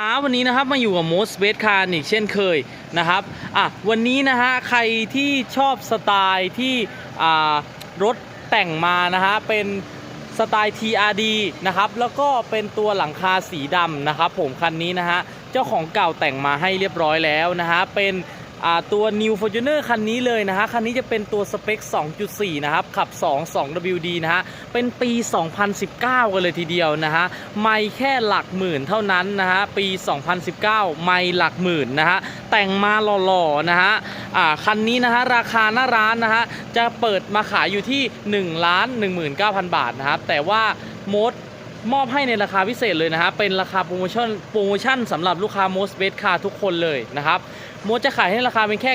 ครับวันนี้นะครับมาอยู่กับ Most Best Car อีกเช่นเคยนะครับอะวันนี้นะฮะใครที่ชอบสไตล์ที่อ่ารถแต่งมานะฮะเป็นสไตล์ TRD นะครับแล้วก็เป็นตัวหลังคาสีดำนะครับผมคันนี้นะฮะเจ้าของเก่าแต่งมาให้เรียบร้อยแล้วนะฮะเป็น ตัว New Fortuner คันนี้เลยนะฮะ คันนี้จะเป็นตัวสเปค 2.4 นะครับ ขับ 2 2 WD นะฮะ เป็นปี 2019 กันเลยทีเดียวนะฮะ ไม่แค่หลักหมื่นเท่านั้นนะฮะ ปี 2019 ไม่หลักหมื่นนะฮะ แต่งมาหล่อๆนะฮะคันนี้นะฮะ ราคาหน้าร้านนะฮะ จะเปิดมาขายอยู่ที่1ล้าน19,000 บาทนะครับ แต่ว่าโมดมอบให้ในราคาพิเศษเลยนะฮะ เป็นราคาโปรโมชั่นโปรโมชั่นสำหรับลูกค้า Most Best Car ทุกคนเลยนะครับ มดจะขายให้ราคาเป็นแค่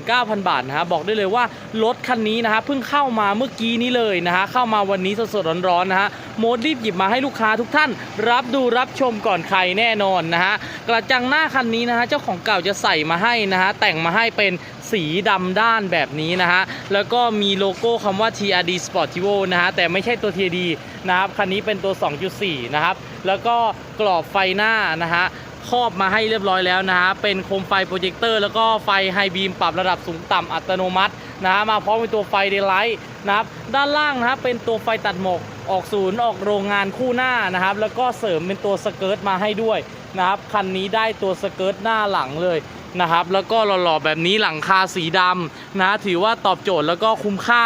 999,000 บาทนะฮะบอกได้เลยว่ารถคันนี้นะฮะเพิ่งเข้ามาเมื่อกี้นี้เลยนะฮะเข้ามาวันนี้สดๆร้อนๆนะฮะโมดรีบหยิบมาให้ลูกค้าทุกท่าน รับดูรับชมก่อนใครแน่นอนนะฮะกระจังหน้าคันนี้นะฮะเจ้าของเก่าจะใส่มาให้นะฮะแต่งมาให้เป็นสีดำด้านแบบนี้นะฮะ แล้วก็มีโลโก้คำว่า TRD Sportivo นะฮะ แต่ไม่ใช่ตัว TRD นะครับ คันนี้เป็นตัว 2.4 นะครับ แล้วก็กรอบไฟหน้านะฮะ ครอบมาให้เรียบร้อยแล้วนะฮะเป็นโคมไฟโปรเจคเตอร์แล้วก็ไฟไฮบีมปรับระดับสูงต่ำอัตโนมัตินะฮะมาพร้อมกับตัวไฟเดย์ไลท์นะครับด้านล่างนะฮะเป็นตัวไฟตัดหมอกออกศูนย์ออกโรงงานคู่หน้านะครับ แล้วก็เสริมเป็นตัวสเกิร์ตมาให้ด้วยนะครับคันนี้ได้ตัวสเกิร์ตหน้าหลังเลยนะครับแล้วก็หล่อๆแบบนี้หลังคาสีดำนะถือว่าตอบโจทย์แล้วก็คุ้มค่า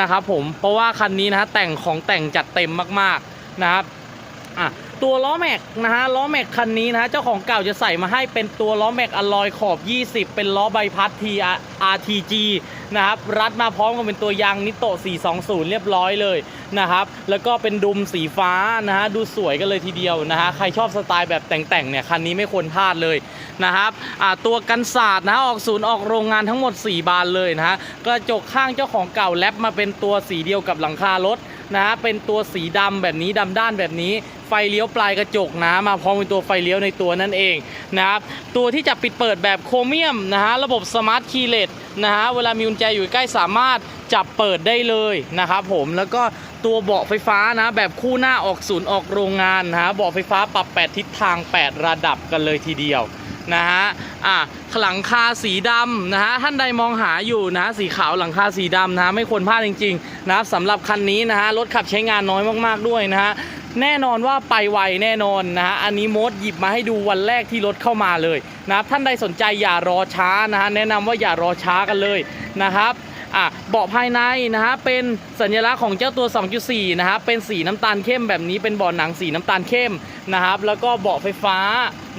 นะครับผมเพราะว่าคันนี้นะฮะแต่งของแต่งจัดเต็มมากๆนะครับอะ ตัวล้อแม็กนะฮะล้อแม็กคันนี้นะฮะเจ้าของเก่าจะใส่มาให้เป็นตัวล้อแม็กอลลอยขอบ 20 เป็นล้อใบพัด T RTG นะครับรัดมาพร้อมกับเป็นตัวยางนิโต420 เรียบร้อยเลยนะครับแล้วก็เป็นดุมสีฟ้านะฮะดูสวยกันเลยทีเดียวนะฮะใครชอบสไตล์แบบแต่งๆเนี่ยคันนี้ไม่ควรพลาดเลยนะครับอ่าตัวกันศาสตร์นะฮะออกศูนย์ออกโรงงานทั้งหมด 4 บานเลยนะฮะกระจกข้างเจ้าของเก่าแลปมาเป็นตัวสีเดียวกับหลังคารถ นะฮะเป็นตัวสีดำแบบนี้ดำด้านแบบนี้ ไฟเลี้ยวปลายกระจกนะมาพร้อมเป็นตัวไฟเลี้ยวในตัวนั่นเองนะครับตัวที่จะปิดเปิดแบบโครเมียมนะฮะระบบสมาร์ทคีย์เลสนะฮะเวลามีกุญแจอยู่ใกล้สามารถจับเปิดได้เลยนะครับผมแล้วก็ตัวเบาะไฟฟ้านะแบบคู่หน้าออกศูนย์ออกโรงงานนะฮะเบาะไฟฟ้าปรับ 8 ทิศทาง 8 ระดับกันเลยทีเดียว นะฮะอะหลังคาสีดำนะฮะท่านใดมองหาอยู่นะฮะสีขาวหลังคาสีดำนะฮะไม่ควรพลาดจริงๆนะครับสำหรับคันนี้นะฮะรถขับใช้งานน้อยมากๆด้วยนะฮะแน่นอนว่าไปไวแน่นอนนะฮะ อันนี้มดหยิบมาให้ดูวันแรกที่รถเข้ามาเลยนะครับท่านใดสนใจอย่ารอช้านะฮะ แนะนำว่าอย่ารอช้ากันเลยนะครับ อะเบาะภายในนะฮะเป็นสัญลักษณ์ของเจ้าตัว 2.4 นะครับเป็นสีน้ำตาลเข้มแบบนี้เป็นเบาะหนังสีน้ำตาลเข้มนะครับ แล้วก็เบาะไฟฟ้า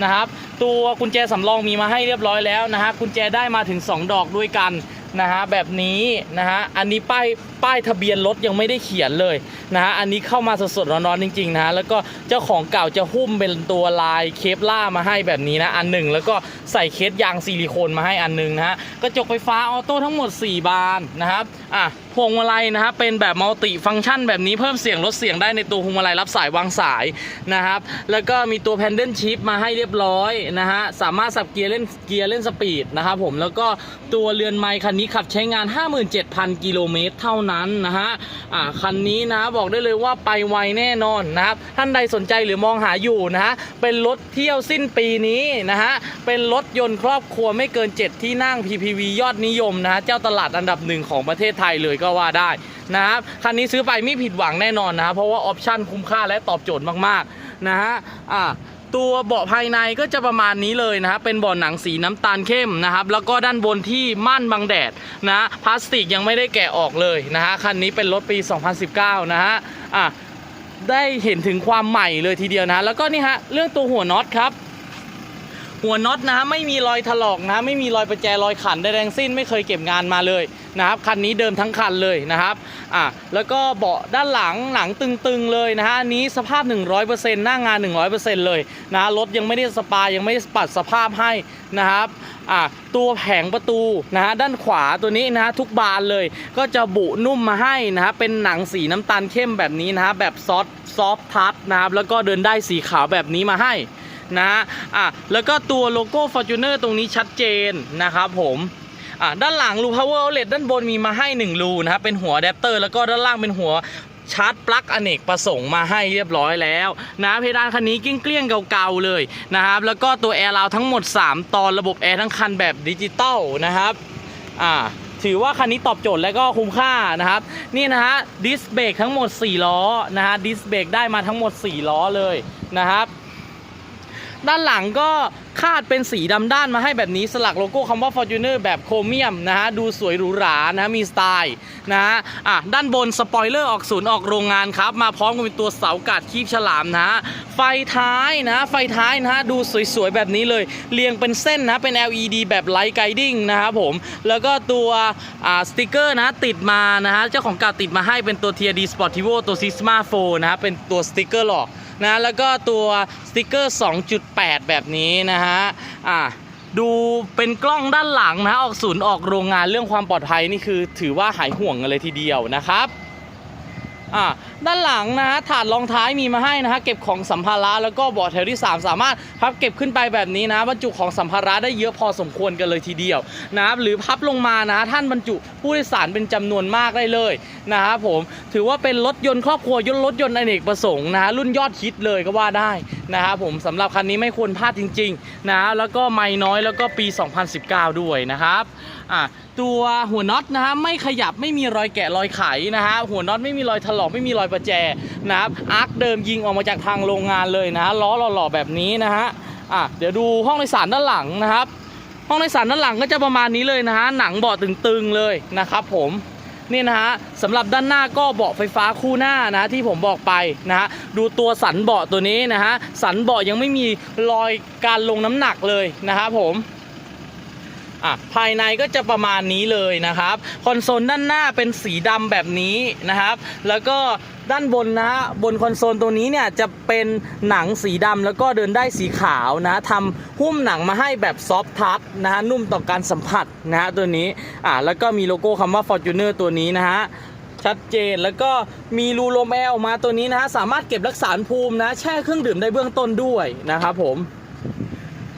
นะครับ ตัวกุญแจสำรองมีมาให้เรียบร้อยแล้วนะฮะกุญแจได้มาถึง 2 ดอกด้วยกัน นะฮะแบบนี้นะฮะอันนี้ป้ายป้ายทะเบียนรถยังไม่ได้เขียนเลยนะฮะอันนี้เข้ามาสดๆร้อนๆจริงๆนะฮะแล้วก็เจ้าของเก่าจะหุ้มเป็นตัวลายเคปล่ามาให้แบบนี้นะอันหนึ่งแล้วก็ใส่เคสยางซิลิโคนมาให้อันหนึ่งนะฮะกระจกไฟฟ้าออโต้ทั้งหมด 4 บานนะครับอะพวงมาลัยนะฮะเป็นแบบมัลติฟังก์ชันแบบนี้เพิ่มเสียงลดเสียงได้ในตัวพวงมาลัยรับสายวางสายนะครับ แล้วก็มีตัวแพนเดิลชิพมาให้เรียบร้อยนะฮะสามารถสับเกียร์เล่นเกียร์เล่นสปีดนะครับผมแล้วก็ตัวเรือนไมค์คันนี้ขับใช้งาน 57,000 กิโลเมตรเท่านั้นนะฮะอ่าคันนี้นะบอกได้เลยว่าไปไวแน่นอนนะครับท่านใดสนใจหรือมองหาอยู่นะฮะเป็นรถเที่ยวสิ้นปีนี้นะฮะเป็นรถยนต์ครอบครัวไม่เกิน 7 ที่นั่ง PPV ยอดนิยมนะฮะเจ้าตลาดอันดับหนึ่งของประเทศไทยเลยก็ว่าได้นะครับคันนี้ซื้อไปไม่ผิดหวังแน่นอนนะฮะเพราะว่าออปชั่นคุ้มค่าและตอบโจทย์มากๆนะฮะอ่าตัวเบาะภายในก็จะประมาณนี้เลยนะฮะเป็นเบาะหนังสีน้ำตาลเข้มนะครับ แล้วก็ด้านบนที่ม่านบังแดดนะพลาสติกยังไม่ได้แกะออกเลยนะฮะคันนี้เป็นรถปี 2019 นะฮะอะได้เห็นถึงความใหม่เลยทีเดียวนะแล้วก็นี่ฮะเรื่องตัวหัวน็อตครับ หัวน็อตนะฮะไม่มีรอยถลอกนะไม่มีรอยประแจรอยขันใดๆทั้งสิ้นไม่เคยเก็บงานมาเลยนะครับคันนี้เดิมทั้งคันเลยนะครับอะแล้วก็เบาะด้านหลังหนังตึงๆเลยนะฮะอันนี้สภาพ 100%หน้างาน 100%เลยนะรถยังไม่ได้สปายังไม่ได้ปัดสภาพให้นะครับอะตัวแผงประตูนะฮะด้านขวาตัวนี้นะฮะทุกบานเลย ก็จะบุนุ่มมาให้นะฮะเป็นหนังสีน้ำตาลเข้มแบบนี้นะฮะแบบซอฟซอฟทัชนะครับแล้วก็เดินได้สีขาวแบบนี้มาให้ นะฮะอะแล้วก็ตัวโลโก้ Fortuner ตรงนี้ชัดเจนนะครับผมอะด้านหลังรู power outlet ด้านบนมีมาให้ 1 รูนะครับเป็นหัวอะแดปเตอร์แล้วก็ด้านล่างเป็นหัวชาร์จปลั๊กอเนกประสงค์มาให้เรียบร้อยแล้วนะเพดานคันนี้เกลี้ยงเก่าๆเลยนะครับ แล้วก็ตัวแอร์ราวทั้งหมด 3 ตอนระบบแอร์ทั้งคันแบบดิจิตอลนะครับอ่าถือว่าคันนี้ตอบโจทย์และก็คุ้มค่านะครับ นี่นะฮะดิสเบรกทั้งหมด 4 ล้อนะฮะดิสเบรกได้มาทั้งหมด 4 ล้อเลยนะครับ ด้านหลังก็คาดเป็นสีดำด้านมาให้แบบนี้สลักโลโก้คำว่า Fortuner แบบโครเมียมนะฮะดูสวยหรูหรานะมีสไตล์นะฮะอะด้านบนสปอยเลอร์ออกศูนย์ออกโรงงานครับ มาพร้อมกับเป็นตัวเสากาดคีบฉลามนะฮะไฟท้ายนะไฟท้ายนะฮะดูสวยๆ แบบนี้เลย เรียงเป็นเส้นนะเป็น LED แบบไลท์ไกดิ้งนะครับผม แล้วก็ตัวอ่าสติกเกอร์นะติดมานะฮะเจ้าของกาติดมาให้เป็นตัว TRD Sportivo ตัว Sisma 4นะฮะเป็นตัวสติกเกอร์หลอก นะแล้วก็ตัวสติกเกอร์ 2.8 แบบนี้นะฮะอะดูเป็นกล้องด้านหลังนะออกศูนย์ออกโรงงานเรื่องความปลอดภัยนี่คือถือว่าหายห่วงกันเลยทีเดียวนะครับ อ่าด้านหลังนะฮะถาดรองท้ายมีมาให้นะฮะเก็บของสัมภาระแล้วก็เบาะแถวที่ 3 สามารถพับเก็บขึ้นไปแบบนี้นะบรรจุของสัมภาระได้เยอะพอสมควรกันเลยทีเดียวนะครับหรือพับลงมานะท่านบรรจุผู้โดยสารเป็นจำนวนมากได้เลยนะครับผมถือว่าเป็นรถยนต์ครอบครัวยนต์รถยนต์อเนกประสงค์นะรุ่นยอดฮิตเลยก็ว่าได้ นะครับผมสำหรับคันนี้ไม่ควรพลาดจริงๆนะฮะแล้วก็ไม่น้อยแล้วก็ปี 2019 ด้วยนะครับอะตัวหัวน็อตนะฮะไม่ขยับไม่มีรอยแกะรอยไขนะฮะหัวน็อตไม่มีรอยถลอกไม่มีรอยประแจนะครับอาร์คเดิมยิงออกมาจากทางโรงงานเลยนะฮะล้อหล่อๆแบบนี้นะฮะอะเดี๋ยวดูห้องโดยสารด้านหลังนะครับ ห้องโดยสารด้านหลังก็จะประมาณนี้เลยนะฮะหนังเบาะตึงๆเลยนะครับผม นี่นะฮะสำหรับด้านหน้าก็เบาะไฟฟ้าคู่หน้านะที่ผมบอกไปนะฮะดูตัวสันเบาะตัวนี้นะฮะสันเบาะยังไม่มีรอยการลงน้ำหนักเลยนะครับผม อะภายในก็จะประมาณนี้เลยนะครับ คอนโซลด้านหน้าเป็นสีดำแบบนี้นะครับ แล้วก็ด้านบนนะบนคอนโซลตัวนี้เนี่ยจะเป็นหนังสีดำแล้วก็เดินได้สีขาวนะทำหุ้มหนังมาให้แบบซอฟทัชนะฮะนุ่มต่อการสัมผัสนะฮะตัวนี้อะแล้วก็มีโลโก้คำว่า Fortuner ตัวนี้นะฮะชัดเจนแล้วก็มีรูลมแอร์ออกมาตัวนี้นะฮะสามารถเก็บรักษาภูมินะแช่เครื่องดื่มได้เบื้องต้นด้วยนะครับผม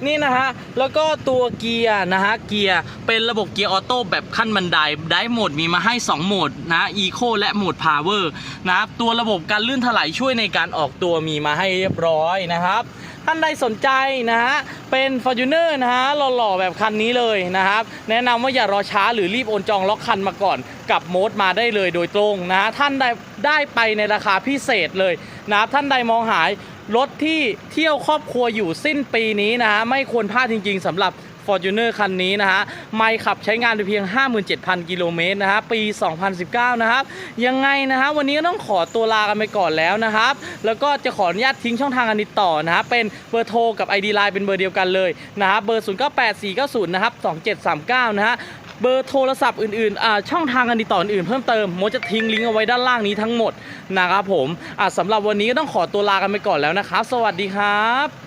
นี่นะฮะ แล้วก็ตัวเกียร์นะฮะ เกียร์เป็นระบบเกียร์ออโต้แบบขั้นบันได ได้โหมดมีมาให้ 2 โหมดนะอีโคและโหมดพาวเวอร์นะครับ ตัวระบบการลื่นถลายช่วยในการออกตัวมีมาให้เรียบร้อยนะครับท่านใดสนใจนะฮะ เป็น Fortuner นะฮะหล่อๆแบบคันนี้เลยนะครับ แนะนำว่าอย่ารอช้าหรือรีบโอนจองล็อกคันมาก่อน กับโมดมาได้เลยโดยตรงนะฮะท่านใดได้ไปในราคาพิเศษเลยนะครับท่านใดมองหาย รถที่เที่ยวครอบครัวอยู่สิ้นปีนี้นะฮะไม่ควรพลาดจริง ๆสำหรับ Fortuner คันนี้นะฮะ ไม่ขับใช้งานไปเพียง 57,000 กิโลเมตรนะฮะ ปี 2019 นะครับ ยังไงนะฮะ วันนี้ก็ต้องขอตัวลากันไปก่อนแล้วนะครับ แล้วก็จะขออนุญาตทิ้งช่องทางการติดต่อนะฮะ เป็นเบอร์โทรกับ ID Line เป็นเบอร์เดียวกันเลยนะฮะ เบอร์ 098490 นะครับ 2739 นะฮะ เบอร์โทรศัพท์อื่นๆอ่าช่องทางการติดต่ออื่นๆเพิ่มเติมโมจะทิ้งลิงก์เอาไว้ด้านล่างนี้ทั้งหมดนะครับผมอ่าสำหรับวันนี้ก็ต้องขอตัวลากันไปก่อนแล้วนะครับ สวัสดีครับ